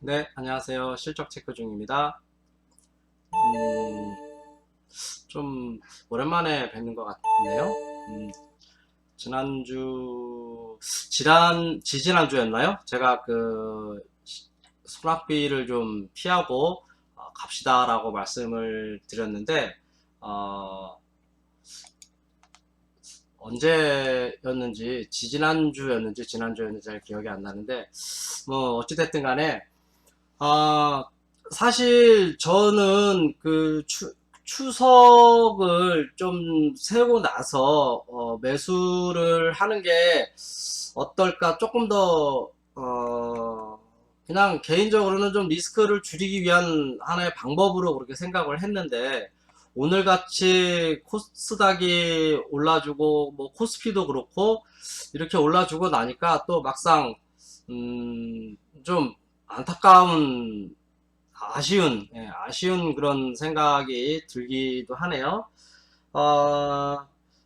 네, 안녕하세요. 실적 체크 중입니다. 음, 좀 오랜만에 뵙는 것 같네요. 음, 지난주, 지난, 지지난주였나요? 제가 그 소락비를 좀 피하고 어, 갑시다라고 말씀을 드렸는데, 어, 언제였는지, 지지난주였는지, 지난주였는지 잘 기억이 안 나는데, 뭐, 어찌됐든 간에, 아, 사실 저는 그 추, 추석을 좀 세우고 나서 어, 매수를 하는 게 어떨까 조금 더 어, 그냥 개인적으로는 좀 리스크를 줄이기 위한 하나의 방법으로 그렇게 생각을 했는데 오늘 같이 코스닥이 올라주고 뭐 코스피도 그렇고 이렇게 올라주고 나니까 또 막상 음, 좀 안타까운, 아쉬운, 예, 아쉬운 그런 생각이 들기도 하네요. 어,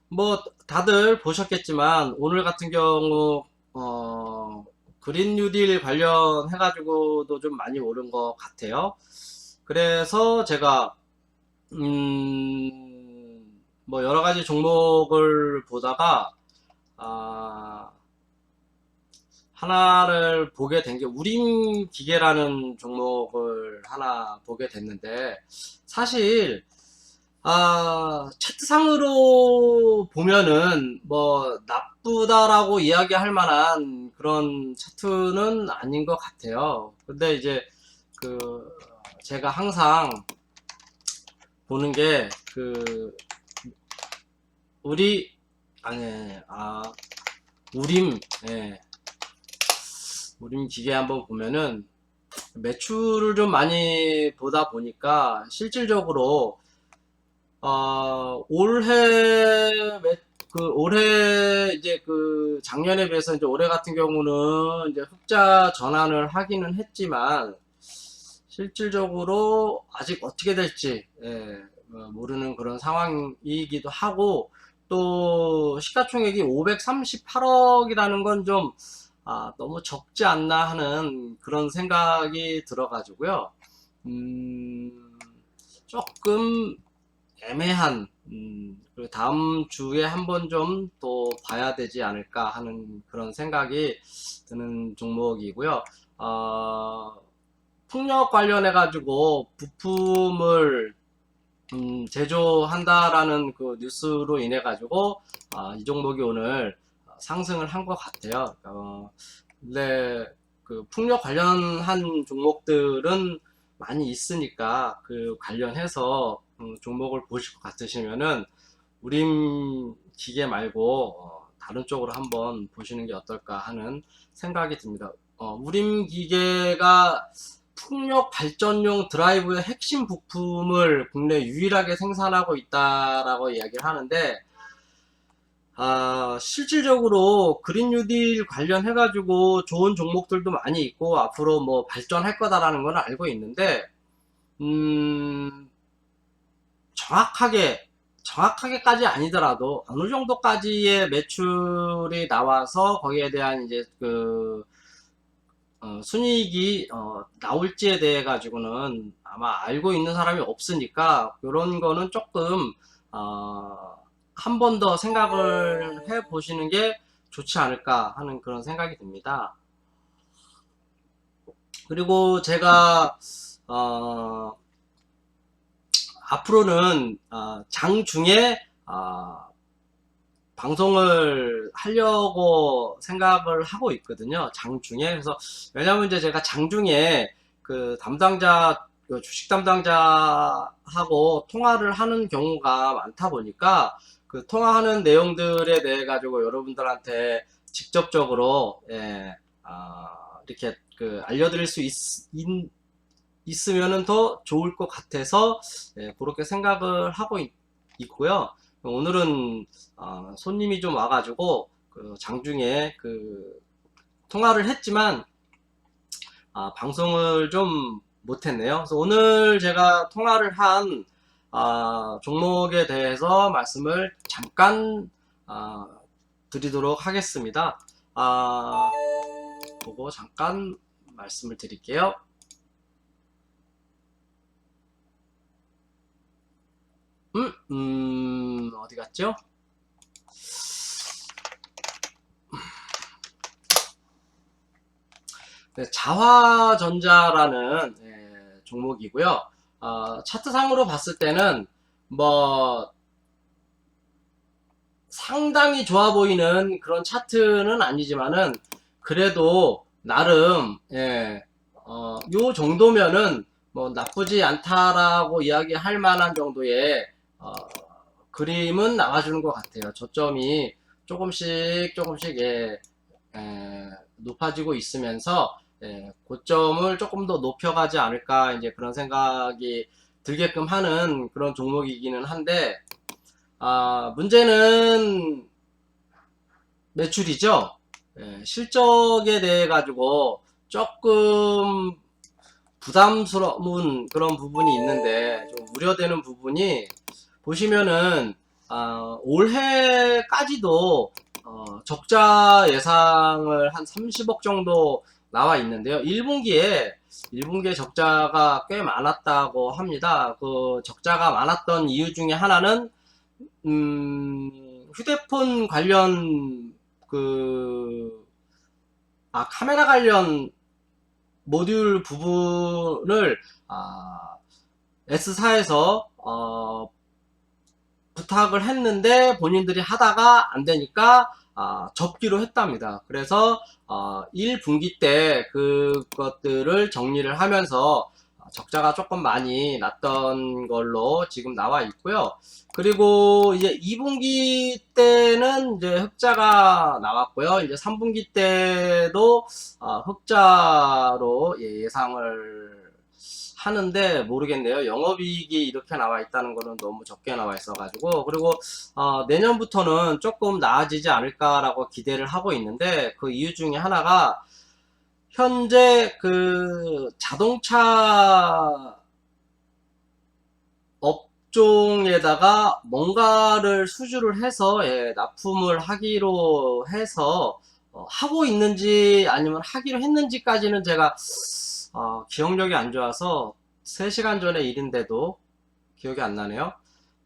뭐, 다들 보셨겠지만, 오늘 같은 경우, 어, 그린 뉴딜 관련해 가지고도 좀 많이 오른 것 같아요. 그래서 제가, 음, 뭐, 여러 가지 종목을 보다가, 아, 하나를 보게 된 게 우림 기계라는 종목을 하나 보게 됐는데 사실 아 차트상으로 보면은 뭐 나쁘다라고 이야기할 만한 그런 차트는 아닌 것 같아요. 근데 이제 그 제가 항상 보는 게 그 우리 아니 아 우림 예. 우림 기계 한번 보면은 매출을 좀 많이 보다 보니까 실질적으로 어, 올해 매, 그 올해 이제 그 작년에 비해서 이제 올해 같은 경우는 이제 흑자 전환을 하기는 했지만 실질적으로 아직 어떻게 될지 예, 뭐 모르는 그런 상황이기도 하고 또 시가총액이 538억이라는 건좀 아, 너무 적지 않나 하는 그런 생각이 들어가지고요. 음, 조금 애매한, 음, 다음 주에 한 번 좀 또 봐야 되지 않을까 하는 그런 생각이 드는 종목이고요. 어, 풍력 관련해 가지고 부품을 음, 제조한다라는 그 뉴스로 인해 가지고 아, 이 종목이 오늘 상승을 한 것 같아요. 어, 근데 그 풍력 관련한 종목들은 많이 있으니까 그 관련해서 음, 종목을 보실 것 같으시면은 우림 기계 말고 어, 다른 쪽으로 한번 보시는 게 어떨까 하는 생각이 듭니다. 어, 우림 기계가 풍력 발전용 드라이브의 핵심 부품을 국내 유일하게 생산하고 있다라고 이야기를 하는데 아, 실질적으로 그린 뉴딜 관련해 가지고 좋은 종목들도 많이 있고 앞으로 뭐 발전할 거다라는 걸 알고 있는데, 음, 정확하게, 정확하게까지 아니더라도 어느 정도까지의 매출이 나와서 거기에 대한 이제 그, 어, 순이익이 어, 나올지에 대해 가지고는 아마 알고 있는 사람이 없으니까 이런 거는 조금 어, 한 번 더 생각을 해 보시는 게 좋지 않을까 하는 그런 생각이 듭니다. 그리고 제가 어, 앞으로는 어, 장 중에 어, 방송을 하려고 생각을 하고 있거든요. 장중에. 그래서, 왜냐면 이제 제가 장중에 그 담당자, 그 주식 담당자하고 통화를 하는 경우가 많다 보니까 그 통화하는 내용들에 대해 가지고 여러분들한테 직접적으로, 예, 아, 이렇게 그 알려드릴 수 있, 있, 으면은더 좋을 것 같아서, 예, 그렇게 생각을 하고 있, 있고요. 오늘은 어, 손님이 좀 와가지고 그 장중에 그 통화를 했지만 아, 방송을 좀 못했네요. 그래서 오늘 제가 통화를 한 아, 종목에 대해서 말씀을 잠깐 아, 드리도록 하겠습니다. 아, 보고 잠깐 말씀을 드릴게요. 음, 음, 어디 갔죠? 네, 자화전자라는 예, 종목이고요. 어, 차트상으로 봤을 때는 뭐 상당히 좋아 보이는 그런 차트는 아니지만은 그래도 나름 예, 어, 요 정도면은 뭐 나쁘지 않다라고 이야기할 만한 정도의 어, 그림은 나와주는 것 같아요. 저점이 조금씩 조금씩 예, 에, 높아지고 있으면서 예, 고점을 조금 더 높여가지 않을까 이제 그런 생각이 들게끔 하는 그런 종목이기는 한데 아, 문제는 매출이죠. 예, 실적에 대해 가지고 조금 부담스러운 그런 부분이 있는데 좀 우려되는 부분이 보시면은 아, 올해까지도 어, 적자 예상을 한 30억 정도 나와 있는데요. 1분기에 1분기에 적자가 꽤 많았다고 합니다. 그 적자가 많았던 이유 중에 하나는 음, 휴대폰 관련 그 아, 카메라 관련 모듈 부분을 아, S사에서 어, 부탁을 했는데 본인들이 하다가 안 되니까 아, 접기로 했답니다. 그래서 어, 1분기 때 그것들을 정리를 하면서 적자가 조금 많이 났던 걸로 지금 나와 있고요. 그리고 이제 2분기 때는 이제 흑자가 나왔고요. 이제 3분기 때도 어, 흑자로 예, 예상을 하는데 모르겠네요. 영업이익이 이렇게 나와 있다는 거는 너무 적게 나와 있어가지고 그리고 어, 내년부터는 조금 나아지지 않을까라고 기대를 하고 있는데 그 이유 중에 하나가 현재 그 자동차 업종에다가 뭔가를 수주를 해서 예, 납품을 하기로 해서 어, 하고 있는지 아니면 하기로 했는지까지는 제가 어, 기억력이 안 좋아서 3시간 전의 일인데도 기억이 안 나네요.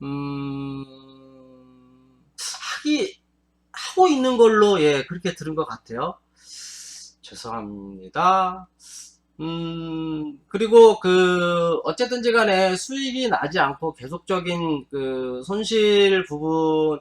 음, 하기, 하고 있는 걸로, 예, 그렇게 들은 것 같아요. 죄송합니다. 음, 그리고 그, 어쨌든지 간에 수익이 나지 않고 계속적인 그 손실 부분으로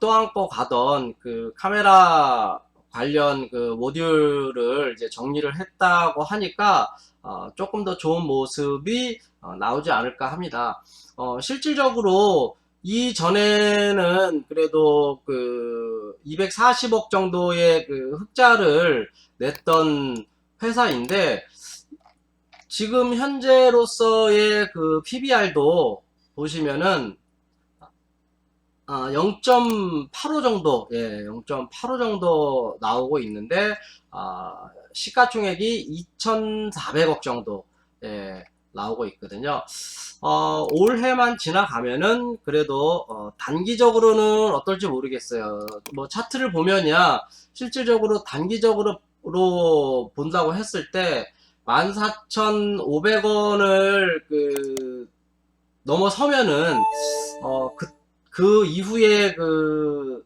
떠안고 가던 그 카메라 관련 그 모듈을 이제 정리를 했다고 하니까 어, 조금 더 좋은 모습이 어, 나오지 않을까 합니다. 어, 실질적으로 이전에는 그래도 그 240억 정도의 그 흑자를 냈던 회사인데 지금 현재로서의 그 PBR도 보시면은 0.85 정도, 예, 0.85 정도 나오고 있는데, 아, 시가총액이 2,400억 정도, 예, 나오고 있거든요. 어, 올해만 지나가면은 그래도 어, 단기적으로는 어떨지 모르겠어요. 뭐 차트를 보면야 실질적으로 단기적으로 본다고 했을 때 14,500원을 그 넘어서면은 어, 그, 그 이후에 그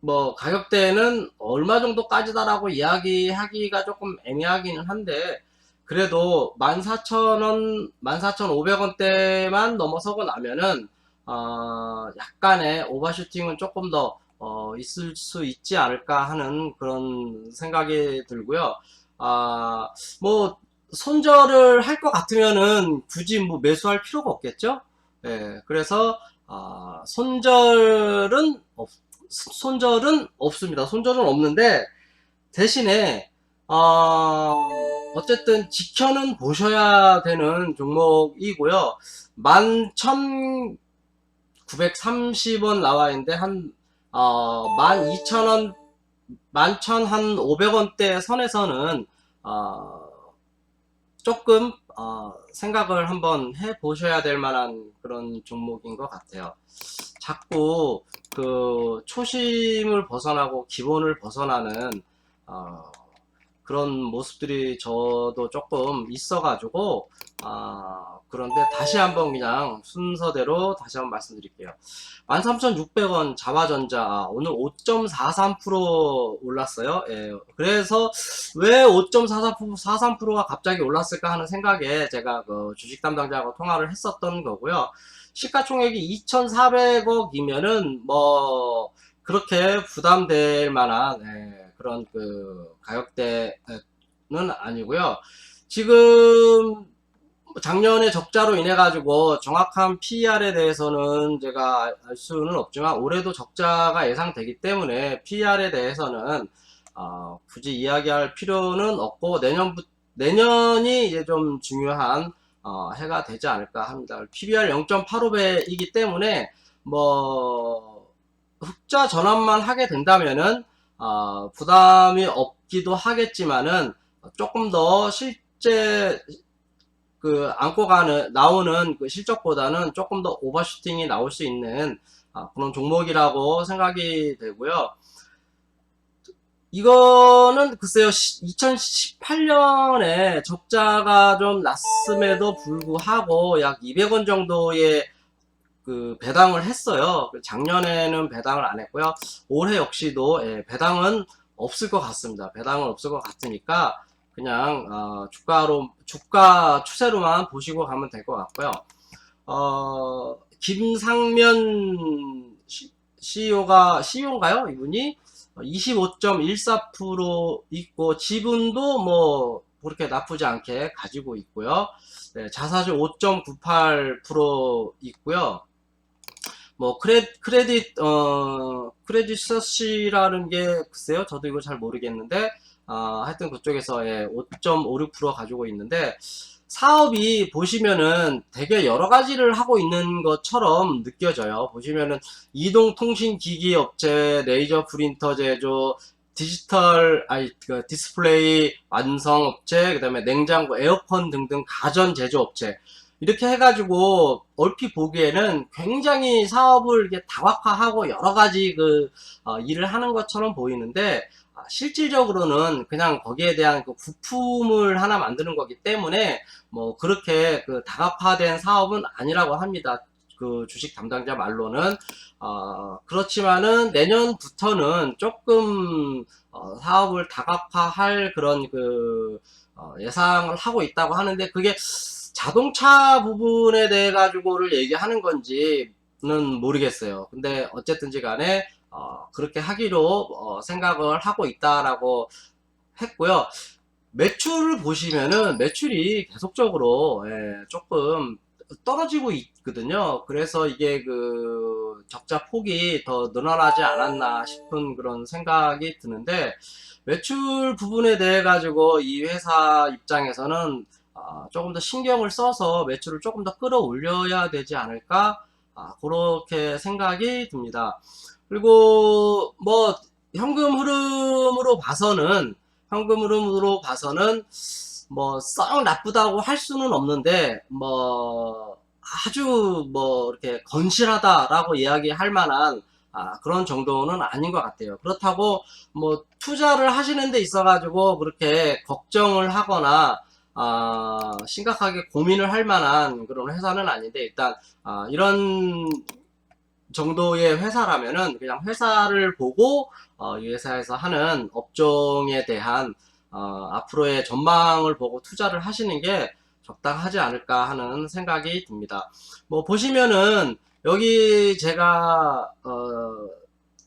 뭐 가격대는 얼마 정도까지다라고 이야기하기가 조금 애매하기는 한데 그래도 14,000원, 14,500원대만 넘어서고 나면은, 어, 약간의 오버슈팅은 조금 더, 어, 있을 수 있지 않을까 하는 그런 생각이 들고요. 아, 뭐, 손절을 할 것 같으면은 굳이 뭐 매수할 필요가 없겠죠? 예, 그래서, 아, 손절은 없, 손절은 없습니다. 손절은 없는데, 대신에, 어, 어쨌든 지켜는 보셔야 되는 종목이고요. 11,930원 나와 있는데 한 어, 12,000원 11,500원대 선에서는 어, 조금 어, 생각을 한번 해 보셔야 될 만한 그런 종목인 것 같아요. 자꾸 그 초심을 벗어나고 기본을 벗어나는 어, 그런 모습들이 저도 조금 있어가지고 아 그런데 다시 한번 그냥 순서대로 다시 한번 말씀드릴게요. 13,600원 자화전자 아, 오늘 5.43% 올랐어요. 예, 그래서 왜 5.43%가 갑자기 올랐을까 하는 생각에 제가 그 주식 담당자하고 통화를 했었던 거고요. 시가총액이 2,400억이면은 뭐 그렇게 부담될 만한 예, 그런 그 가격대는 아니고요. 지금 작년에 적자로 인해 가지고 정확한 PER에 대해서는 제가 알 수는 없지만 올해도 적자가 예상되기 때문에 PER에 대해서는 어, 굳이 이야기할 필요는 없고 내년부 내년이 이제 좀 중요한 어, 해가 되지 않을까 합니다. PBR 0.85배이기 때문에 뭐 흑자 전환만 하게 된다면은 어, 부담이 없기도 하겠지만은 조금 더 실제 그 안고 가는 나오는 그 실적보다는 조금 더 오버슈팅이 나올 수 있는 아, 그런 종목이라고 생각이 되고요. 이거는 글쎄요 2018년에 적자가 좀 났음에도 불구하고 약 200원 정도의 그 배당을 했어요. 작년에는 배당을 안 했고요. 올해 역시도 예, 배당은 없을 것 같습니다. 배당은 없을 것 같으니까 그냥 어, 주가로 주가 추세로만 보시고 가면 될 것 같고요. 어, 김상면 CEO가 CEO인가요? 이분이 25.14% 있고 지분도 뭐 그렇게 나쁘지 않게 가지고 있고요. 네, 자사주 5.98% 있고요. 뭐 크레, 크레딧 어 크레딧 서시라는 게 글쎄요 저도 이거 잘 모르겠는데 어, 하여튼 그쪽에서 예, 5.56% 가지고 있는데 사업이 보시면은 되게 여러 가지를 하고 있는 것처럼 느껴져요. 보시면은 이동통신기기 업체, 레이저 프린터 제조, 디지털 아니 그 디스플레이 완성 업체, 그 다음에 냉장고, 에어컨 등등 가전 제조 업체 이렇게 해가지고 얼핏 보기에는 굉장히 사업을 이렇게 다각화하고 여러 가지 그 어, 일을 하는 것처럼 보이는데 아, 실질적으로는 그냥 거기에 대한 그 부품을 하나 만드는 거기 때문에 뭐 그렇게 그 다각화된 사업은 아니라고 합니다. 그 주식 담당자 말로는 어, 그렇지만은 내년부터는 조금 어, 사업을 다각화할 그런 그 어, 예상을 하고 있다고 하는데 그게 자동차 부분에 대해 가지고를 얘기하는 건지는 모르겠어요. 근데 어쨌든지 간에 어, 그렇게 하기로 어, 생각을 하고 있다라고 했고요. 매출을 보시면은 매출이 계속적으로 예, 조금 떨어지고 있거든요. 그래서 이게 그 적자 폭이 더 늘어나지 않았나 싶은 그런 생각이 드는데 매출 부분에 대해 가지고 이 회사 입장에서는 아, 조금 더 신경을 써서 매출을 조금 더 끌어올려야 되지 않을까 아, 그렇게 생각이 듭니다. 그리고 뭐 현금 흐름으로 봐서는 현금 흐름으로 봐서는 뭐 썩 나쁘다고 할 수는 없는데 뭐 아주 뭐 이렇게 건실하다라고 이야기할 만한 아, 그런 정도는 아닌 것 같아요. 그렇다고 뭐 투자를 하시는 데 있어 가지고 그렇게 걱정을 하거나 아, 심각하게 고민을 할 만한 그런 회사는 아닌데 일단 아, 이런 정도의 회사라면은 그냥 회사를 보고 어, 이 회사에서 하는 업종에 대한 어, 앞으로의 전망을 보고 투자를 하시는 게 적당하지 않을까 하는 생각이 듭니다. 뭐 보시면은 여기 제가 어,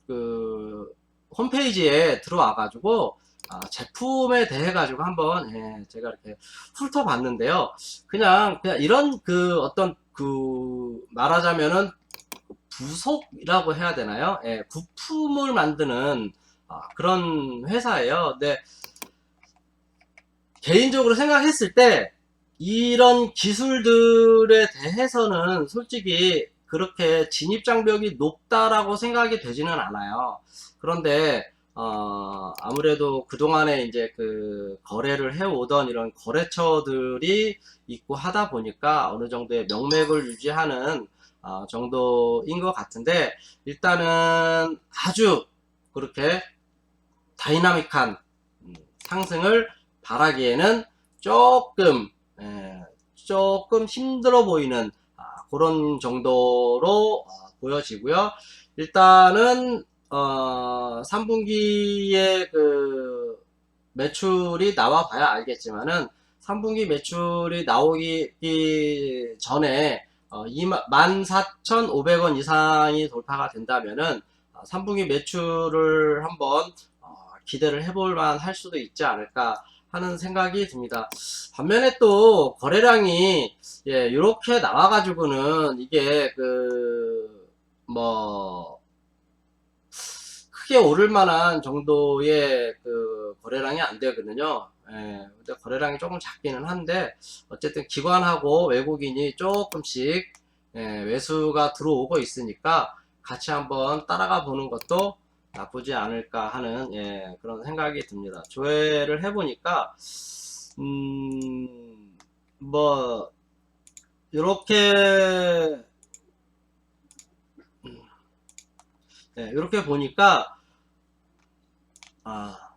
그 홈페이지에 들어와 가지고 아, 제품에 대해 가지고 한번 예, 제가 이렇게 훑어봤는데요. 그냥 그냥 이런 그 어떤 그 말하자면은 부속이라고 해야 되나요? 예, 부품을 만드는 아, 그런 회사예요. 근데 개인적으로 생각했을 때 이런 기술들에 대해서는 솔직히 그렇게 진입 장벽이 높다라고 생각이 되지는 않아요. 그런데 어, 아무래도 그동안에 이제 그 거래를 해오던 이런 거래처들이 있고 하다 보니까 어느 정도의 명맥을 유지하는 어, 정도인 것 같은데 일단은 아주 그렇게 다이나믹한 음, 상승을 바라기에는 조금 예, 조금 힘들어 보이는 아, 그런 정도로 어, 보여지고요. 일단은 어, 3분기에 그 매출이 나와 봐야 알겠지만은 3분기 매출이 나오기 전에 어, 14,500원 이상이 돌파가 된다면은 3분기 매출을 한번 어, 기대를 해볼 만할 수도 있지 않을까 하는 생각이 듭니다. 반면에 또 거래량이 예, 이렇게 나와가지고는 이게 그 뭐 크게 오를 만한 정도의 그 거래량이 안 되거든요. 예, 거래량이 조금 작기는 한데 어쨌든 기관하고 외국인이 조금씩 예, 매수가 들어오고 있으니까 같이 한번 따라가 보는 것도 나쁘지 않을까 하는 예, 그런 생각이 듭니다. 조회를 해보니까 음, 뭐 이렇게 네, 이렇게 보니까 아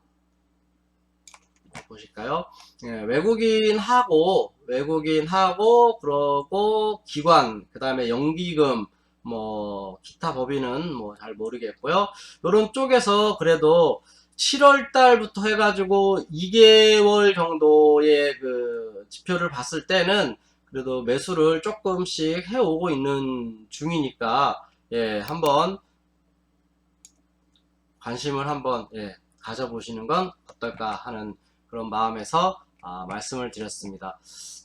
보실까요? 예, 외국인하고 외국인하고 그러고 기관 그 다음에 연기금 뭐 기타 법인은 뭐 잘 모르겠고요. 이런 쪽에서 그래도 7월 달부터 해가지고 2개월 정도의 그 지표를 봤을 때는 그래도 매수를 조금씩 해오고 있는 중이니까 예 한번 관심을 한번 예, 가져보시는 건 어떨까 하는 그런 마음에서 아, 말씀을 드렸습니다.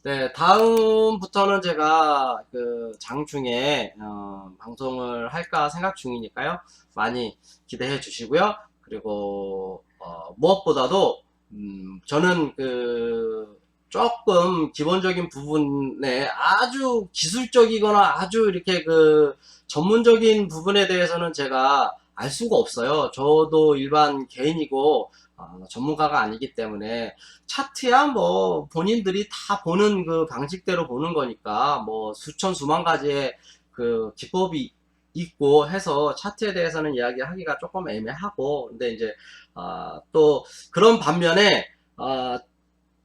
네, 다음부터는 제가 그 장중에 어, 방송을 할까 생각 중이니까요. 많이 기대해 주시고요. 그리고 어, 무엇보다도 음, 저는 그 조금 기본적인 부분에 아주 기술적이거나 아주 이렇게 그 전문적인 부분에 대해서는 제가 알 수가 없어요. 저도 일반 개인이고 어, 전문가가 아니기 때문에 차트야 뭐 본인들이 다 보는 그 방식대로 보는 거니까 뭐 수천 수만 가지의 그 기법이 있고 해서 차트에 대해서는 이야기하기가 조금 애매하고 근데 이제 아, 또 그런 반면에 아,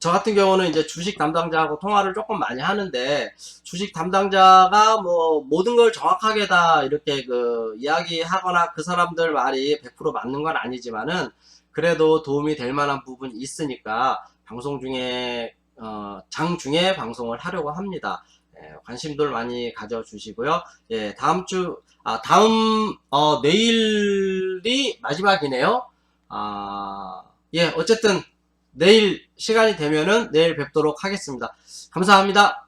저 같은 경우는 이제 주식 담당자하고 통화를 조금 많이 하는데 주식 담당자가 뭐 모든 걸 정확하게 다 이렇게 그 이야기하거나 그 사람들 말이 100% 맞는 건 아니지만은 그래도 도움이 될 만한 부분이 있으니까 방송 중에 어, 장 중에 방송을 하려고 합니다. 예, 관심들 많이 가져주시고요. 예, 다음 주, 아, 다음, 어, 내일이 마지막이네요. 아, 예, 어쨌든 내일 시간이 되면은 내일 뵙도록 하겠습니다. 감사합니다.